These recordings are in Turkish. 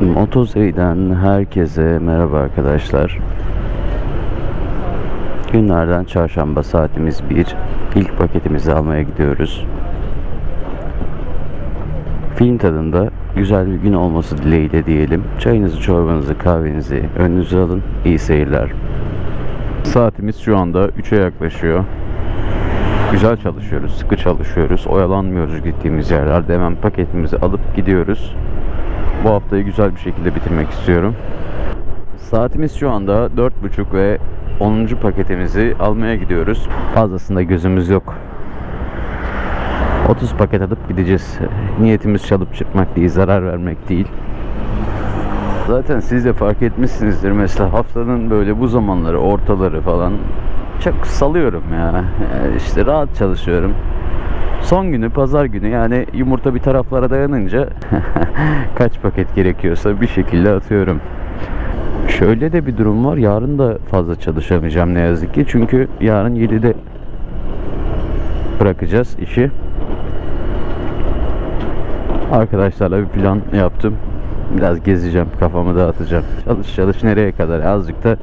Motozey'den herkese merhaba arkadaşlar. Günlerden çarşamba saatimiz 1. İlk paketimizi almaya gidiyoruz. Film tadında güzel bir gün olması dileğiyle diyelim. Çayınızı, çorbanızı, kahvenizi önünüze alın. İyi seyirler. Saatimiz şu anda 3'e yaklaşıyor. Güzel çalışıyoruz, sıkı çalışıyoruz. Oyalanmıyoruz gittiğimiz yerlerde. Hemen paketimizi alıp gidiyoruz. Bu haftayı güzel bir şekilde bitirmek istiyorum. Saatimiz şu anda 4.30 ve 10. paketimizi almaya gidiyoruz. Fazlasında gözümüz yok. 30 paket alıp gideceğiz. Niyetimiz çalıp çıkmak değil, zarar vermek değil. Zaten siz de fark etmişsinizdir mesela haftanın böyle bu zamanları, ortaları falan çok salıyorum ya. Yani işte rahat çalışıyorum. Son günü pazar günü yani yumurta bir taraflara dayanınca kaç paket gerekiyorsa bir şekilde atıyorum. Şöyle de bir durum var. Yarın da fazla çalışamayacağım ne yazık ki. Çünkü yarın 7'de bırakacağız işi. Arkadaşlarla bir plan yaptım. Biraz gezeceğim, kafamı dağıtacağım. Çalış çalış nereye kadar? Azıcık da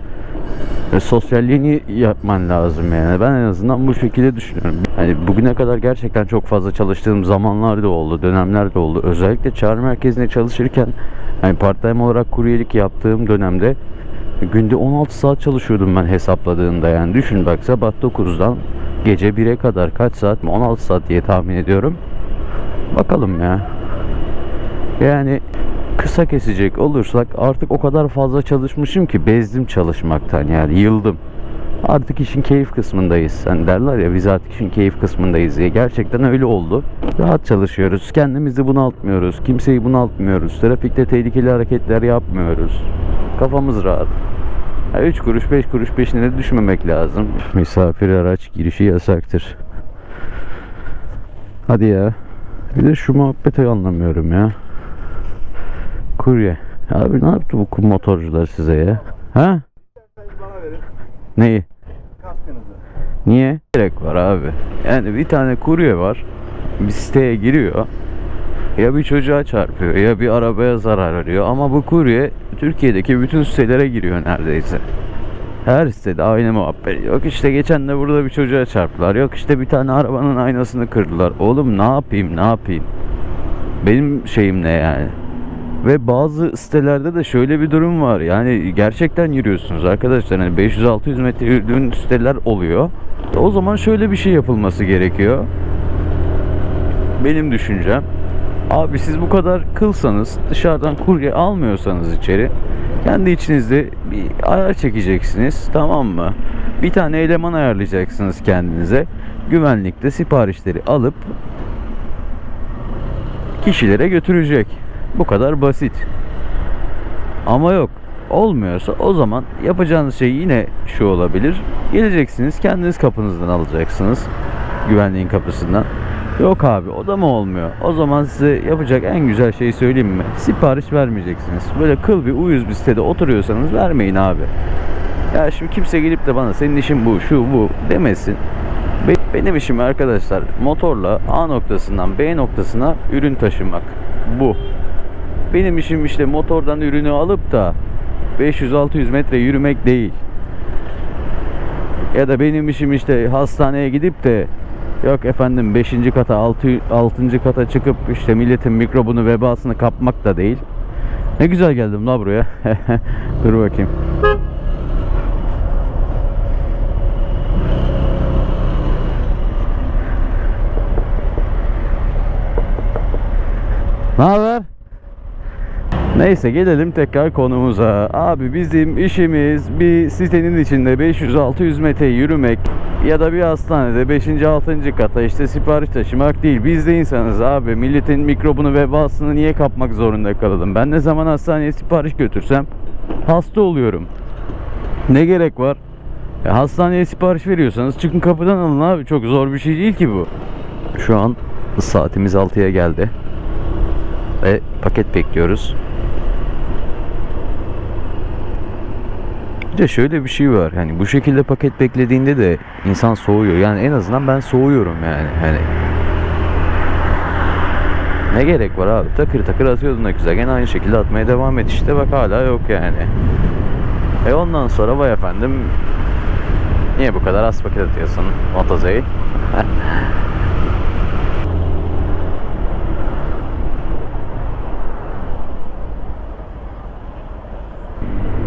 e, sosyalliğini yapman lazım yani. Ben en azından bu şekilde düşünüyorum. Hani bugüne kadar gerçekten çok fazla çalıştığım zamanlar da oldu, dönemler de oldu. Özellikle çağrı merkezinde çalışırken hani part time olarak kuryelik yaptığım dönemde günde 16 saat çalışıyordum ben hesapladığında yani. Düşün bak sabah 9'dan gece 1'e kadar kaç saat mi? 16 saat diye tahmin ediyorum. Bakalım ya. Yani kısa kesecek olursak artık o kadar fazla çalışmışım ki bezdim çalışmaktan yani yıldım. Artık işin keyif kısmındayız. Hani derler ya biz artık işin keyif kısmındayız diye. Gerçekten öyle oldu. Rahat çalışıyoruz. Kendimizi bunaltmıyoruz. Kimseyi bunaltmıyoruz. Trafikte tehlikeli hareketler yapmıyoruz. Kafamız rahat. 3 kuruş 5 kuruş peşine de düşmemek lazım. Misafir araç girişi yasaktır. Hadi ya. Bir de şu muhabbeti anlamıyorum ya. Kurye. Abi ne yaptı bu motorcular size ya? Ha? Neyi? kaskınızı. Niye? Gerek var abi. Yani bir tane kurye var. Bir siteye giriyor. Ya bir çocuğa çarpıyor ya bir arabaya zarar veriyor. Ama bu kurye Türkiye'deki bütün sitelere giriyor neredeyse. Her sitede aynı muhabbet. Yok işte geçen de burada bir çocuğa çarptılar. Yok işte bir tane arabanın aynasını kırdılar. Oğlum ne yapayım ne yapayım? Benim şeyim ne yani? Ve bazı sitelerde de şöyle bir durum var. Yani gerçekten yürüyorsunuz arkadaşlar. Hani 500-600 metre yürüdüğün siteler oluyor. O zaman şöyle bir şey yapılması gerekiyor. Benim düşüncem. Abi siz bu kadar kılsanız dışarıdan kurye almıyorsanız içeri kendi içinizde bir ayar çekeceksiniz tamam mı? Bir tane eleman ayarlayacaksınız kendinize. Güvenlikte siparişleri alıp kişilere götürecek. Bu kadar basit. Ama yok. Olmuyorsa o zaman yapacağınız şey yine şu olabilir. Geleceksiniz kendiniz kapınızdan alacaksınız. Güvenliğin kapısından. Yok abi o da mı olmuyor? O zaman size yapacak en güzel şeyi söyleyeyim mi? Sipariş vermeyeceksiniz. Böyle kıl bir uyuz bir sitede oturuyorsanız vermeyin abi. Ya şimdi kimse gelip de bana senin işin bu, şu, bu demesin. Be- Benim işim arkadaşlar motorla A noktasından B noktasına ürün taşımak. Bu. Benim işim işte motordan ürünü alıp da 500-600 metre yürümek değil. Ya da benim işim işte hastaneye gidip de yok efendim 5. kata 6. 6. kata çıkıp işte milletin mikrobunu vebasını kapmak da değil. Ne güzel geldim la buraya. Dur bakayım. Ne haber? Neyse gelelim tekrar konumuza. Abi bizim işimiz bir sitenin içinde 500-600 metre yürümek ya da bir hastanede 5. 6. kata işte sipariş taşımak değil. Biz de insanız abi. Milletin mikrobunu vebasını niye kapmak zorunda kalalım? Ben ne zaman hastaneye sipariş götürsem hasta oluyorum. Ne gerek var? Ya hastaneye sipariş veriyorsanız çıkın kapıdan alın abi. Çok zor bir şey değil ki bu. Şu an saatimiz 6'ya geldi. Ve paket bekliyoruz. Bir de şöyle bir şey var. Hani bu şekilde paket beklediğinde de insan soğuyor. Yani en azından ben soğuyorum yani. Hani Ne gerek var abi? Takır takır atıyordun da güzel. Gene aynı şekilde atmaya devam et işte. Bak hala yok yani. E ondan sonra vay efendim niye bu kadar az paket atıyorsun Motoze'yi?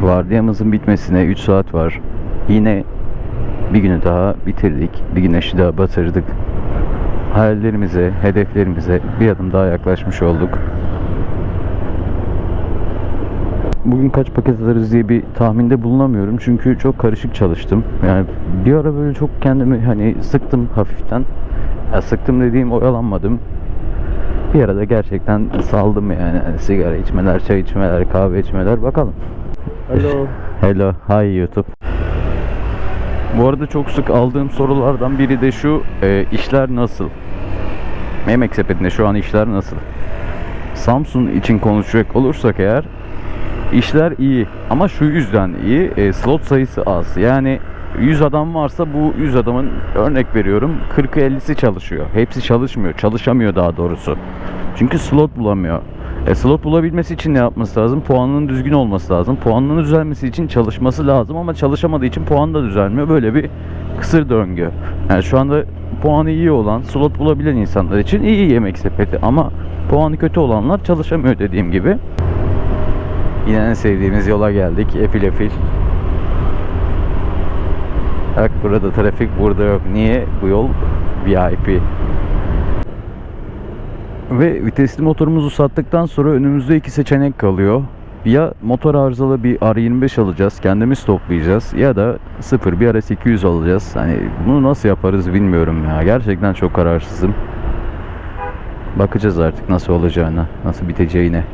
Vardiyamızın bitmesine 3 saat var. Yine bir günü daha bitirdik. Bir güneşi daha batırdık. Hayallerimize, hedeflerimize bir adım daha yaklaşmış olduk. Bugün kaç paket atarız diye bir tahminde bulunamıyorum. Çünkü çok karışık çalıştım. Yani bir ara böyle çok kendimi hani sıktım hafiften. Ya sıktım dediğim oyalanmadım. Bir arada gerçekten saldım yani. Hani sigara içmeler, çay içmeler, kahve içmeler bakalım. Hello. Hello, hi YouTube. Bu arada çok sık aldığım sorulardan biri de şu, e, işler nasıl? Memek sepetinde şu an işler nasıl? Samsung için konuşacak olursak eğer, işler iyi ama şu yüzden iyi, e, slot sayısı az. Yani 100 adam varsa bu 100 adamın örnek veriyorum 40'ı 50'si çalışıyor. Hepsi çalışmıyor, çalışamıyor daha doğrusu. Çünkü slot bulamıyor. E, slot bulabilmesi için ne yapması lazım? Puanının düzgün olması lazım. Puanının düzelmesi için çalışması lazım ama çalışamadığı için puan da düzelmiyor. Böyle bir kısır döngü. Yani şu anda puanı iyi olan, slot bulabilen insanlar için iyi yemek sepeti ama puanı kötü olanlar çalışamıyor dediğim gibi. Yine en sevdiğimiz yola geldik. Efil efil. Bak burada trafik burada yok. Niye? Bu yol VIP. Ve vitesli motorumuzu sattıktan sonra önümüzde iki seçenek kalıyor. Ya motor arızalı bir R25 alacağız, kendimiz toplayacağız ya da sıfır bir RS200 alacağız. Hani bunu nasıl yaparız bilmiyorum ya. Gerçekten çok kararsızım. Bakacağız artık nasıl olacağına, nasıl biteceğine.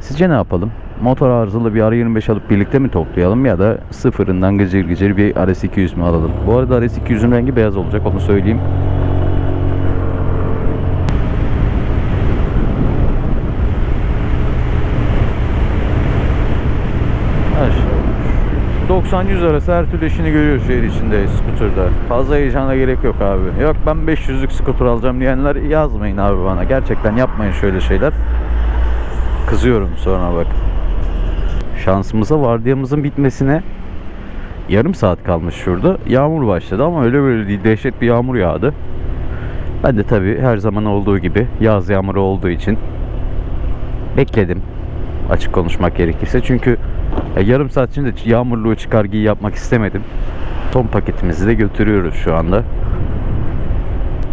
Sizce ne yapalım? Motor arızalı bir R25 alıp birlikte mi toplayalım ya da sıfırından gıcır gıcır bir RS200 mü alalım? Bu arada RS200'ün rengi beyaz olacak onu söyleyeyim. Ha, şu 90-100 arası her türlü işini görüyor şehir içinde skuterda. Fazla heyecana gerek yok abi. Yok ben 500'lük skuter alacağım diyenler yazmayın abi bana. Gerçekten yapmayın şöyle şeyler. Kızıyorum sonra bak. Şansımıza vardiyamızın bitmesine yarım saat kalmış şurada. Yağmur başladı ama öyle böyle değil. Dehşet bir yağmur yağdı. Ben de tabii her zaman olduğu gibi yaz yağmuru olduğu için bekledim. Açık konuşmak gerekirse. Çünkü ya yarım saat içinde yağmurluğu çıkar giy yapmak istemedim. Son paketimizi de götürüyoruz şu anda.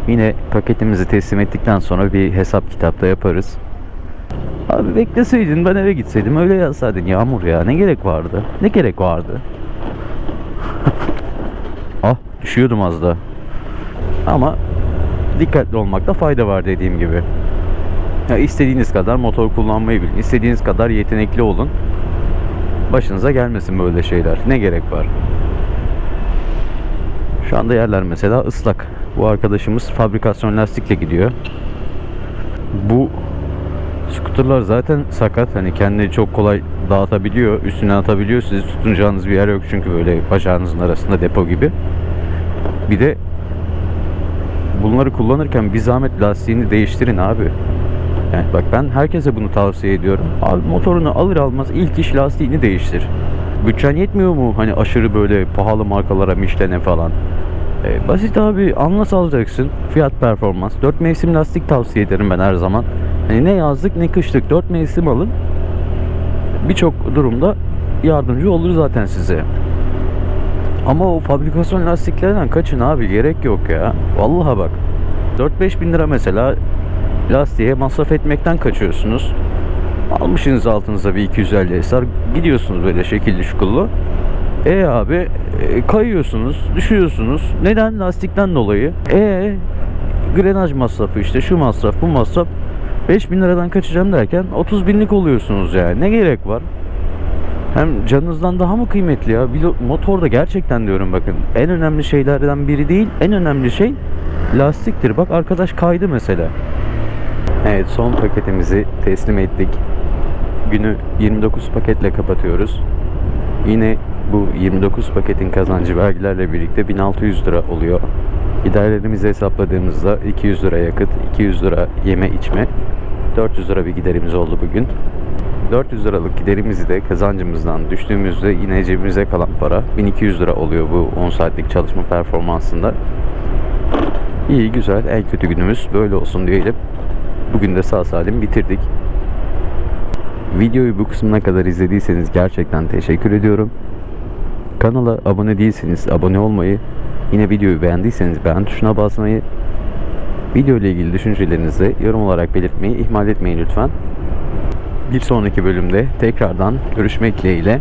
Yine paketimizi teslim ettikten sonra bir hesap kitapta yaparız. Abi bekleseydin ben eve gitseydim öyle yazsaydın Yağmur ya ne gerek vardı? Ne gerek vardı? ah düşüyordum az da. Ama dikkatli olmakta fayda var dediğim gibi. Ya istediğiniz kadar motor kullanmayı bilin. istediğiniz kadar yetenekli olun. Başınıza gelmesin böyle şeyler. Ne gerek var? Şu anda yerler mesela ıslak. Bu arkadaşımız fabrikasyon lastikle gidiyor. Bu Skuterlar zaten sakat. Hani kendini çok kolay dağıtabiliyor. Üstüne atabiliyor. Sizi tutunacağınız bir yer yok çünkü böyle bacağınızın arasında depo gibi. Bir de bunları kullanırken bir zahmet lastiğini değiştirin abi. Yani bak ben herkese bunu tavsiye ediyorum. Abi motorunu alır almaz ilk iş lastiğini değiştir. Bütçen yetmiyor mu hani aşırı böyle pahalı markalara Michelin'e falan? E, basit abi anlas alacaksın. Fiyat performans. 4 mevsim lastik tavsiye ederim ben her zaman. Hani ne yazlık ne kışlık 4 mevsim alın. Birçok durumda yardımcı olur zaten size. Ama o fabrikasyon lastiklerden kaçın abi gerek yok ya. Vallahi bak. 4-5 bin lira mesela lastiğe masraf etmekten kaçıyorsunuz. Almışsınız altınıza bir 250 eser. Gidiyorsunuz böyle şekilli şukullu. E abi e, kayıyorsunuz, düşüyorsunuz. Neden? Lastikten dolayı. E grenaj masrafı işte şu masraf bu masraf. 5000 liradan kaçacağım derken 30 binlik oluyorsunuz yani. Ne gerek var? Hem canınızdan daha mı kıymetli ya? Motorda gerçekten diyorum bakın. En önemli şeylerden biri değil. En önemli şey lastiktir. Bak arkadaş kaydı mesela. Evet son paketimizi teslim ettik. Günü 29 paketle kapatıyoruz. Yine bu 29 paketin kazancı vergilerle birlikte 1600 lira oluyor. Giderlerimizi hesapladığımızda 200 lira yakıt, 200 lira yeme içme, 400 lira bir giderimiz oldu bugün. 400 liralık giderimizi de kazancımızdan düştüğümüzde yine cebimize kalan para 1200 lira oluyor bu 10 saatlik çalışma performansında. İyi güzel en kötü günümüz böyle olsun diyelim. Bugün de sağ salim bitirdik. Videoyu bu kısmına kadar izlediyseniz gerçekten teşekkür ediyorum. Kanala abone değilseniz abone olmayı, yine videoyu beğendiyseniz beğen tuşuna basmayı, video ile ilgili düşüncelerinizi yorum olarak belirtmeyi ihmal etmeyin lütfen. Bir sonraki bölümde tekrardan görüşmek dileğiyle.